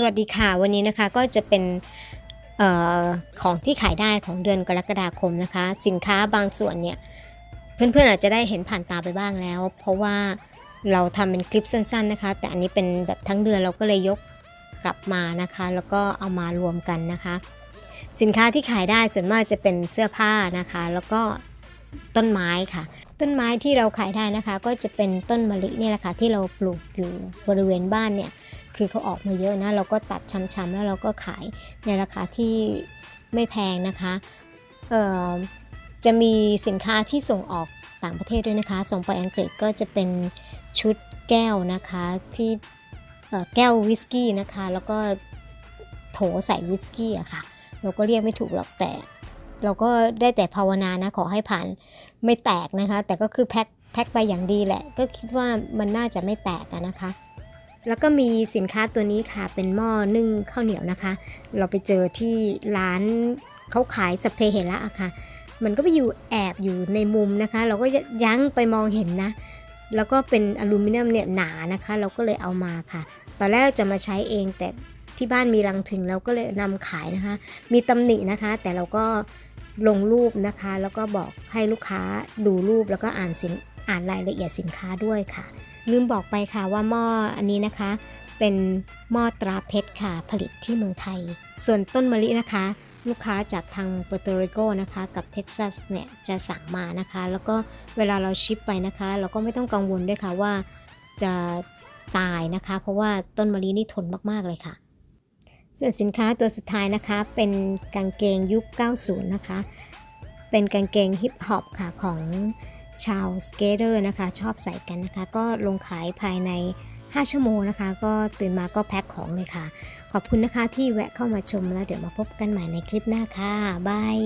สวัสดีค่ะวันนี้นะคะก็จะเป็นออของที่ขายได้ของเดือนกรกฎาคมนะคะ สินค้าบางส่วนเนี่ยเพื่อนๆอาจจะได้เห็นผ่านตาไปบ้างแล้ว เพราะว่าเราทำเป็นคลิปสั้น ๆนะคะ แต่อันนี้เป็นแบบทั้งเดือนเราก็เลยยกกลับมานะคะ แล้วก็เอามารวมกันนะคะ สินค้าที่ขายได้ส่วนมากจะเป็นเสื้อผ้านะคะ แล้วก็ต้นไม้ค่ะ ต้นไม้ที่เราขายได้นะคะ ก็จะเป็นต้นมะลิเนี่ยแหละค่ะที่เราปลูกอยู่บริเวณบ้านเนี่ย คือเขาออกมาเยอะนะ เราก็ตัดช้ำๆแล้วเราก็ขายในราคาที่ไม่แพงนะคะจะมีสินค้าที่ส่งออกต่างประเทศด้วยนะคะ ส่งไปอังกฤษก็จะเป็นชุดแก้วนะคะที่แก้ววิสกี้นะคะ แล้วก็โถใส่วิสกี้อะค่ะ เราก็เรียกไม่ถูกหรอกแต่ เราก็ได้แต่ภาวนานะขอให้ผ่านไม่แตกนะคะ แต่ก็คือแพ็คแพ็คไปอย่างดีแหละ ก็คิดว่ามันน่าจะไม่แตกนะคะ แล้วก็มีสินค้าตัวนี้ค่ะเป็นหม้อนึ่งข้าวเหนียวนะคะ เราไปเจอที่ร้านเขาขายสเพเฮระอะค่ะ มันก็ไปอยู่แอบอยู่ในมุมนะคะ เราก็ยั้งไปมองเห็นนะ แล้วก็เป็นอลูมิเนียมเนี่ยหนานะคะ เราก็เลยเอามาค่ะ ตอนแรกจะมาใช้เองแต่ที่บ้านมีรังถึงเราก็เลยนำขายนะคะ มีตำหนินะคะ แต่เราก็ลงรูปนะคะ แล้วก็บอกให้ลูกค้าดูรูปแล้วก็อ่านสิน อ่านรายละเอียดสินค้าด้วยค่ะ ลืมบอกไปค่ะว่าหม้ออันนี้นะคะ เป็นหม้อตราเพชรค่ะผลิตที่เมืองไทย ส่วนต้นมะลินะคะ ลูกค้าจากทางเปอร์โตริโกนะคะกับเท็กซัสเนี่ยจะสั่งมานะคะ แล้วก็เวลาเราชิปไปนะคะ เราก็ไม่ต้องกังวลด้วยค่ะว่าจะตายนะคะ เพราะว่าต้นมะลินี่ทนมากๆเลยค่ะส่วนสินค้าตัวสุดท้ายนะคะเป็นกางเกงยุค 90 นะคะ เป็นกางเกงฮิปฮอปค่ะของ ชาวสเกเตอร์นะคะ ชอบใส่กันนะคะ ก็ลงขายภายใน 5 ชั่วโมงนะคะ ก็ตื่นมาก็แพ็คของเลยค่ะ ขอบคุณนะคะที่แวะเข้ามาชมแล้วเดี๋ยวมาพบกันใหม่ในคลิปหน้าค่ะบาย